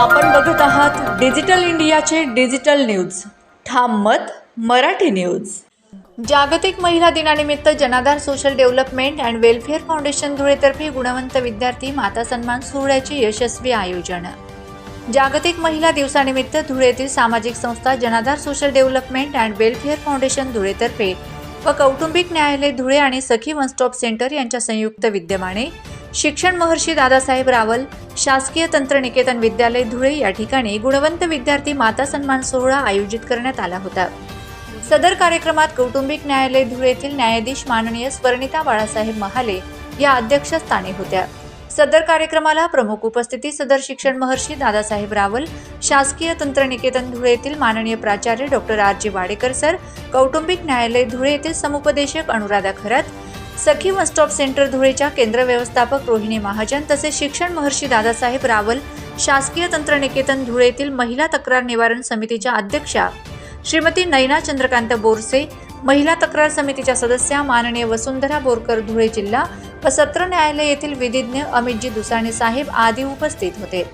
आपण बघत आहात डिजिटल इंडियाचे डिजिटल न्यूज. ठाम मत मराठी न्यूज. जागतिक महिला दिनानिमित्त Janadhar social development and welfare foundation धुळेतर्फे गुणवंत विद्यार्थी माता सन्मान सोहळ्याचे यशस्वी आयोजन. जागतिक महिला दिवसानिमित्त धुळेतील सामाजिक संस्था Janadhar social development and welfare foundation धुळेतर्फे व कौटुंबिक न्यायालय धुळे आणि सखी वन स्टॉप सेंटर यांच्या संयुक्त विद्यमाने शिक्षण महर्षी दादासाहेब रावल शासकीय तंत्रनिकेतन विद्यालय धुळे या ठिकाणी गुणवंत विद्यार्थी माता सन्मान सोहळा आयोजित करण्यात आला होता. सदर कार्यक्रमात कौटुंबिक न्यायालय धुळे येथील न्यायाधीश माननीय स्वर्णिता बाळासाहेब महाले या अध्यक्षस्थानी होत्या. सदर कार्यक्रमाला प्रमुख उपस्थिती सदर शिक्षण महर्षी दादासाहेब रावल शासकीय तंत्रनिकेतन धुळे येथील माननीय प्राचार्य doctor R G Wadekar sir कौटुंबिक न्यायालय धुळे येथील समुपदेशक Anuradha Kharat Sakhi one stop centre धुळेच्या केंद्र व्यवस्थापक रोहिणी महाजन तसेच शिक्षण महर्षी दादासाहेब रावल शासकीय तंत्रनिकेतन धुळेतील महिला तक्रार निवारण समितीच्या अध्यक्षा श्रीमती नैना चंद्रकांत बोरसे महिला तक्रार समितीच्या सदस्या माननीय वसुंधरा बोरकर धुळे जिल्हा व सत्र न्यायालय येथील विधिज्ञ अमितजी दुसाणे साहेब आदी उपस्थित होते.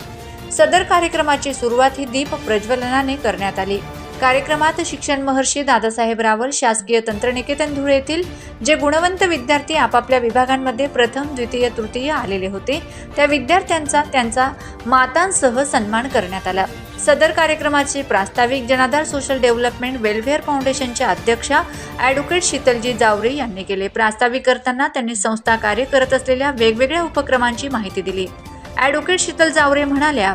सदर कार्यक्रमाची सुरुवात ही दीप प्रज्वलनाने करण्यात आली. कार्यक्रमात शिक्षण महर्षी दादासाहेब रावल शासकीय तंत्रनिकेतन धुळे येथील जे गुणवंत विद्यार्थी आपापल्या विभागांमध्ये प्रथम द्वितीय तृतीय आलेले होते त्या विद्यार्थ्यांचा त्यांचा मातांसह सन्मान करण्यात आला. सदर कार्यक्रमाचे प्रास्ताविक जनाधार सोशल डेव्हलपमेंट वेलफेअर फाउंडेशनच्या अध्यक्षा ॲडव्होकेट शीतलजी जावरे यांनी केले. प्रास्ताविक करताना त्यांनी संस्था कार्य करत असलेल्या वेगवेगळ्या उपक्रमांची माहिती दिली. ॲडव्होकेट शीतल जावरे म्हणाल्या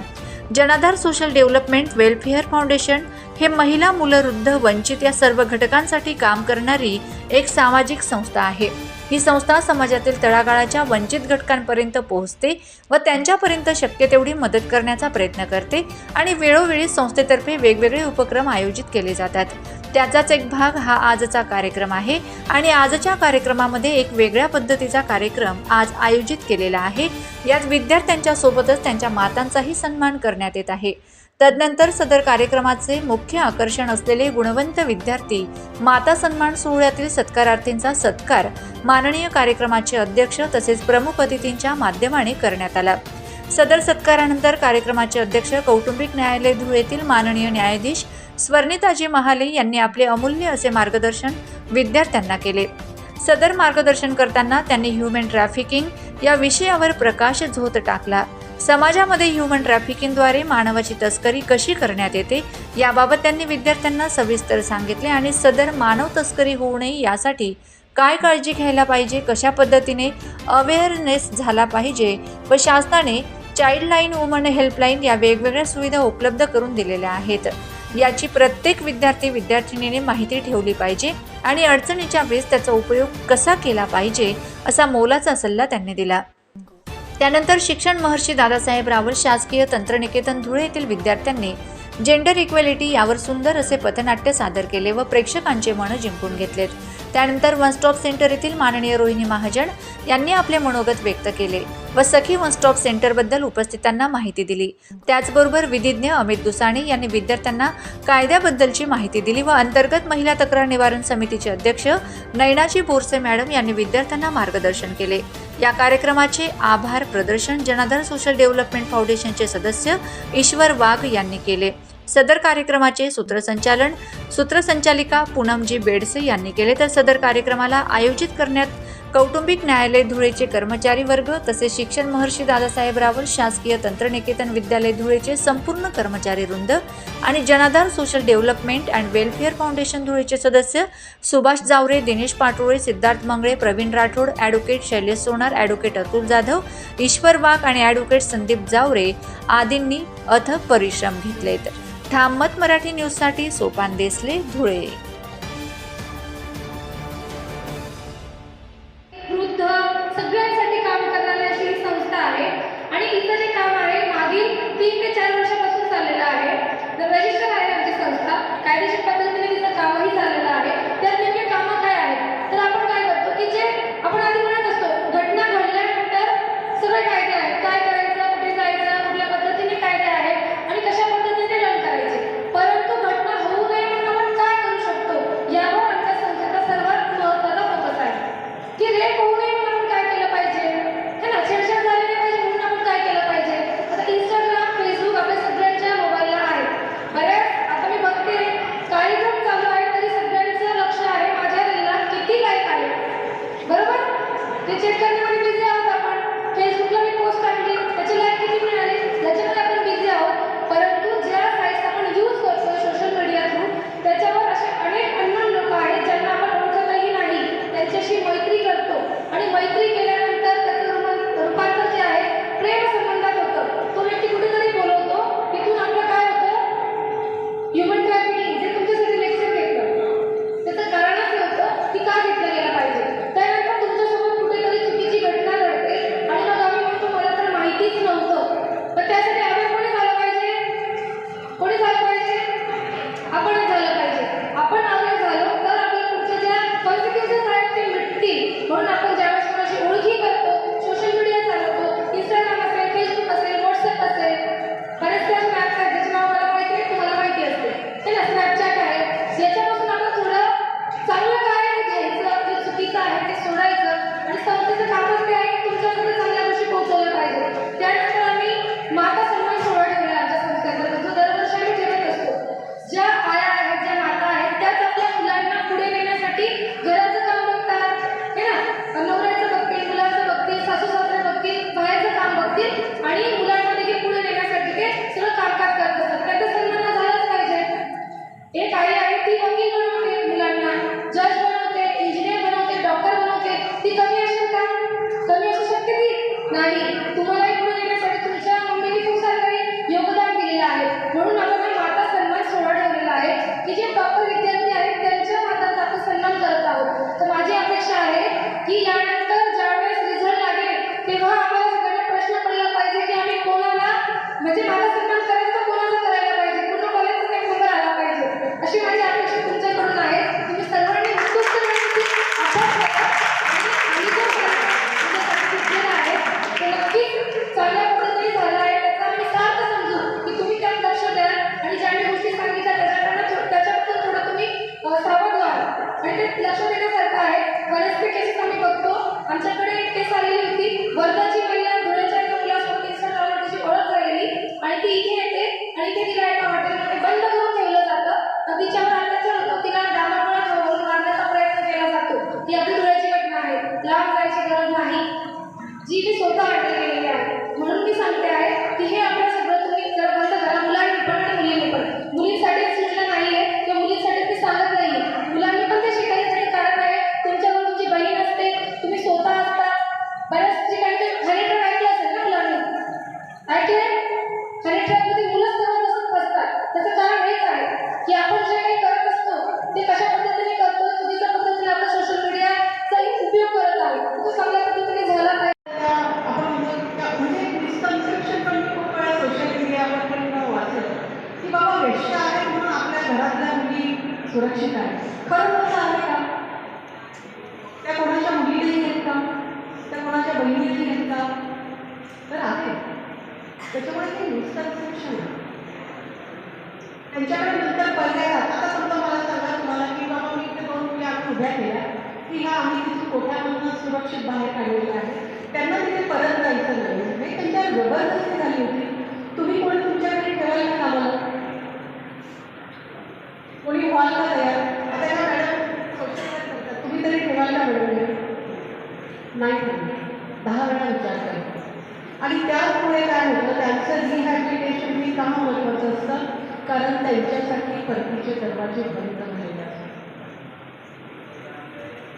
जनाधार सोशल डेव्हलपमेंट वेलफेअर फाउंडेशन हे महिला मुलं वृद्ध वंचित या सर्व घटकांसाठी काम करणारी एक सामाजिक संस्था आहे. ही संस्था समाजातील तळागाळाच्या वंचित घटकांपर्यंत पोहोचते व त्यांच्यापर्यंत शक्य तेवढी मदत करण्याचा प्रयत्न करते आणि वेळोवेळी संस्थेतर्फे वेगवेगळे उपक्रम आयोजित केले जातात. त्याचाच एक भाग हा आजचा कार्यक्रम आहे. आणि आजच्या कार्यक्रमामध्ये एक वेगळ्या पद्धतीचा कार्यक्रम आज आयोजित केलेला आहे. यात विद्यार्थ्यांच्या सोबतच त्यांच्या मातांचाही सन्मान करण्यात येत आहे. तदनंतर सदर कार्यक्रमाचे मुख्य आकर्षण असलेले गुणवंत विद्यार्थी माता सन्मान सोहळ्यातील सत्कारार्थींचा सत्कार माननीय कार्यक्रमाचे अध्यक्ष तसेच प्रमुख अतिथींच्या माध्यमाने करण्यात आला. सदर सत्कारानंतर कार्यक्रमाचे अध्यक्ष कौटुंबिक न्यायालय धुळेतील माननीय न्यायाधीश स्वर्णिताजी महाले यांनी आपले अमूल्य असे मार्गदर्शन विद्यार्थ्यांना केले. सदर मार्गदर्शन करताना त्यांनी ह्युमन ट्रॅफिकिंग या विषयावर प्रकाश झोत टाकला. समाजामध्ये ह्युमन ट्रॅफिकिंगद्वारे मानवाची तस्करी कशी करण्यात येते याबाबत त्यांनी विद्यार्थ्यांना सविस्तर सांगितले आणि सदर मानव तस्करी होऊ नये यासाठी काय काळजी घ्यायला पाहिजे कशा पद्धतीने अवेअरनेस झाला पाहिजे व शासनाने चाइल्डलाईन वुमन हेल्पलाईन या वेगवेगळ्या सुविधा उपलब्ध करून दिलेल्या आहेत. याची प्रत्येक विद्यार्थी विद्यार्थिनीने माहिती ठेवली पाहिजे आणि अडचणीच्या वेळेस त्याचा उपयोग कसा केला पाहिजे असा मोलाचा सल्ला त्यांनी दिला. त्यानंतर शिक्षण महर्षी दादासाहेब रावल शासकीय तंत्रनिकेतन धुळे येथील विद्यार्थ्यांनी जेंडर इक्वेलिटी यावर सुंदर असे पथनाट्य सादर केले व प्रेक्षकांचे मन जिंकून घेतलेत. त्यानंतर वन स्टॉप सेंटर येथील माननीय रोहिणी महाजन यांनी आपले मनोगत व्यक्त केले व सखी वन स्टॉप सेंटरबद्दल उपस्थितांना माहिती दिली. त्याचबरोबर विधिज्ञ अमित दुसाणे यांनी विद्यार्थ्यांना कायद्याबद्दलची माहिती दिली व अंतर्गत महिला तक्रार निवारण समितीचे अध्यक्ष नैनाजी बोरसे मॅडम यांनी विद्यार्थ्यांना मार्गदर्शन केले. या कार्यक्रमाचे आभार प्रदर्शन जनाधार सोशल डेव्हलपमेंट फाउंडेशनचे सदस्य ईश्वर वाघ यांनी केले. सदर कार्यक्रमाचे सूत्रसंचालन सूत्रसंचालिका पूनमजी बेडसे यांनी केले. तर सदर कार्यक्रमाला आयोजित करण्यात कौटुंबिक न्यायालय धुळेचे कर्मचारी वर्ग तसेच शिक्षण महर्षी दादासाहेब रावल शासकीय तंत्रनिकेतन विद्यालय धुळेचे संपूर्ण कर्मचारी वृंद आणि Janadhar social development and welfare foundation धुळेचे सदस्य सुभाष जावरे दिनेश पाटोळे सिद्धार्थ मंगळे प्रवीण राठोड ॲडव्होकेट शैलेश सोनार ॲडव्होकेट अतुल जाधव ईश्वर वाघ आणि ॲडव्होकेट संदीप जावरे आदींनी अथक परिश्रम घेतलेत ठाम मत मराठी न्यूजसाठी सोपान देसले धुळे. वृद्ध सगळ्यांसाठी काम करणारी अशी संस्था आहे. आणि ते तिला एका हॉटेलमध्ये बंद करून ठेवलं जातं. तर तिच्यावर अत्याचार होतो तिला मारण्याचा प्रयत्न केला जातो. ती अगदी धुळ्याची घटना आहे. लांब जायची गरज नाही. जी मी स्वतः हँडल केलेली आहे. म्हणून मी सांगते आहे सुरक्षित आहे. खरं तसं आहे का? त्या कोणाच्या मुली घेत का त्या कोणाच्या बहिणी घेत का तर आहे. त्याच्यामुळे ते मिसकन्सेप्शन आहे. त्यांच्याकडे नंतर पर्याय आता समजा मला सांगा तुम्हाला की बाबा मी इथे दोन मुली आम्ही उभ्या केल्या. की ह्या आम्ही तिथे कोठ्यामधून सुरक्षित बाहेर काढलेल्या आहे. त्यांना तिथे परत जायचं नाही नाही म्हणजे त्यांच्यावर जबरदस्ती झाली होती. तुम्ही कोणी तुमच्याकडे ठेवायला का मला का तयार आता मॅडम करतात. तुम्ही तरी ठेवायला मिळवले नाही दहा वेळा विचार करतात आणि त्याचमुळे काय होतं त्यांचं रिहॅबिलिटेशन हे का महत्त्वाचं असतं? कारण त्यांच्यासाठी परतीचे दरवाजे बंद झालेले असतात.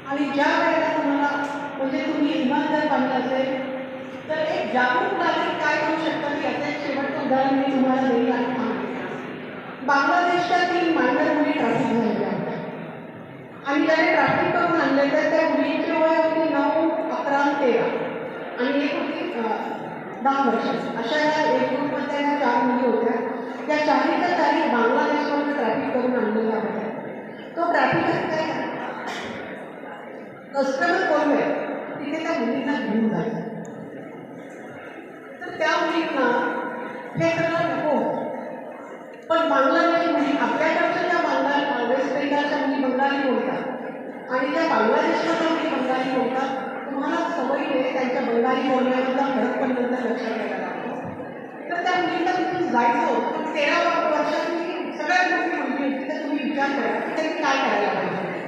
आणि ज्या वेळेला तुम्हाला म्हणजे तुम्ही इमानदार जर पाहिलं असेल तर एक जागरूक नागरिक काय करू शकतात याचं एक शेवटचं उदाहरण मी तुम्हाला देईल आणि सांगते बांगलादेशच्या तीन मायनर मुली ट्रॅफिक आणि ज्याने ट्रॅफिक करून आणले तर त्या मुलीची वय होती नऊ, अकरा तेरा. आणि एक होती दहा वर्ष. अशा या एक ग्रुपमध्ये या चार मुली होत्या. त्या चारीच्या चारी बांगलादेशमध्ये ट्रॅफिक करून आणलेल्या होत्या. तो ट्रॅफिक काय कस्टमर कोण आहे? तिथे त्या मुलींना घेऊन जायचं. तर त्या मुलींना हे सगळं आणि त्या बांगलादेशच्या मी बंगाली बोलतात तुम्हाला सवय आहे त्यांच्या बंगाली बोलण्यामधला फरक पण नंतर लक्षात घ्यायला लागतो. तर त्या मुलींना तिथून जायचं तर तेरा वर्षात वर्षाची सगळ्यात मोठी मुलगी होती तर तुम्ही विचार करा की त्यांनी काय करायला पाहिजे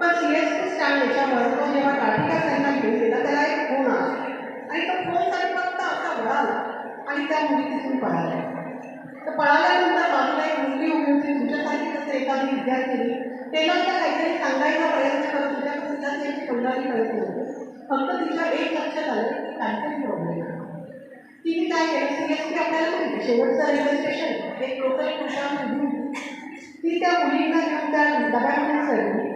पण सी एस टी स्टँड याच्यावर तो जेव्हा ट्रॅफिकात त्यांना घेऊन गेला त्याला एक फोन आला आणि तो फोनसाठी फक्त असा वळाला आणि त्या मुली तिथून पळाल्या तर पळाल्यानंतर बाजूला एक मुलगी उभी होती तुमच्यासाठी कसं एखादी विद्यार्थी त्याला त्या काहीतरी सांगायचा प्रयत्न करत होत्या पण तिला त्यांची तोंडाली कळत नव्हती फक्त तिच्या एक लक्षात आलं की काहीतरी प्रॉब्लेम आहे तिने काय केलं? सी एस आपल्याला माहिती शेवटचं रेल्वे स्टेशन एक लोकल कुशामध्ये घेऊन ती त्या मुलींना घेऊन त्या डब्यामध्ये चढली.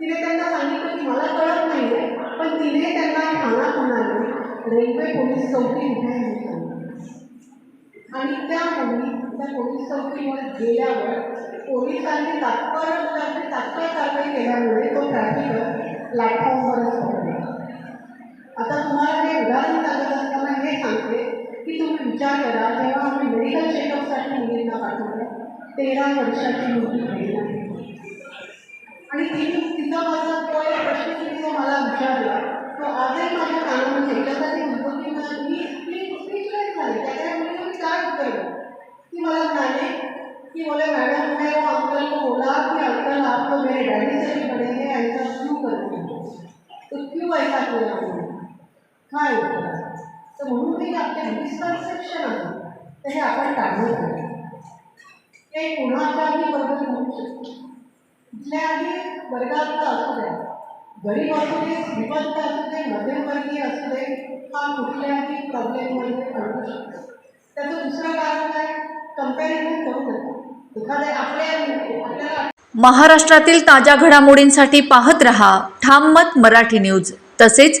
तिने त्यांना सांगितलं की मला कळत नाही आहे पण तिने त्यांना ठाणा म्हणाले रेल्वे पोलीस चौकी उभ्या आणि त्या मुली त्या पोलीस चौकीवर गेल्यावर पोलिसांनी तात्पर म्हणजे तात्काळ कारवाई केल्यामुळे तो ट्रॅफिक प्लॅटफॉर्मवरच पडला. आता तुम्हाला हे उदाहरण सांगत असताना हे सांगते की तुम्ही विचार करा जेव्हा आम्ही मेडिकल चेकअपसाठी मुलींना पाठवलं तेरा वर्षाची मुलगी घरी आली. आणि तिने तिचा माझा तो एक प्रश्न तिने मला विचारला तो आजही माझ्या कानामध्ये त्याच्यासाठी म्हणतो की मला मी मी स्पीचलेस झाले त्या त्या मुलीने मी काय उत्तर ती मला म्हणाली की बोले मॅडम मैं वो अंकल को बोला कि अंकल आप मेरे डैडी से भी बड़े हैं ऐसा क्यों करते हैं तो क्यों ऐसा किया आपने काय उत्तर तर म्हणून ते आपल्या मिसकन्सेप्शन आहे तर हे आपण काढलं पाहिजे ते कुणाच्याही बरोबर शकतो. कुठल्या आधी वर्गातला असू द्या. गरीब असू दे श्रीमंत असू दे मध्यमवर्गीय असू दे हा कुठल्याही प्रॉब्लेममध्ये अडकू शकतो. त्याचं दुसरं कारण काय? कंपॅरिझन करू नका. एखाद्या आपल्या आपल्याला महाराष्ट्रातील ताज्या घडामोडींसाठी पाहत रहा. ठाम मत मराठी न्यूज. तसेच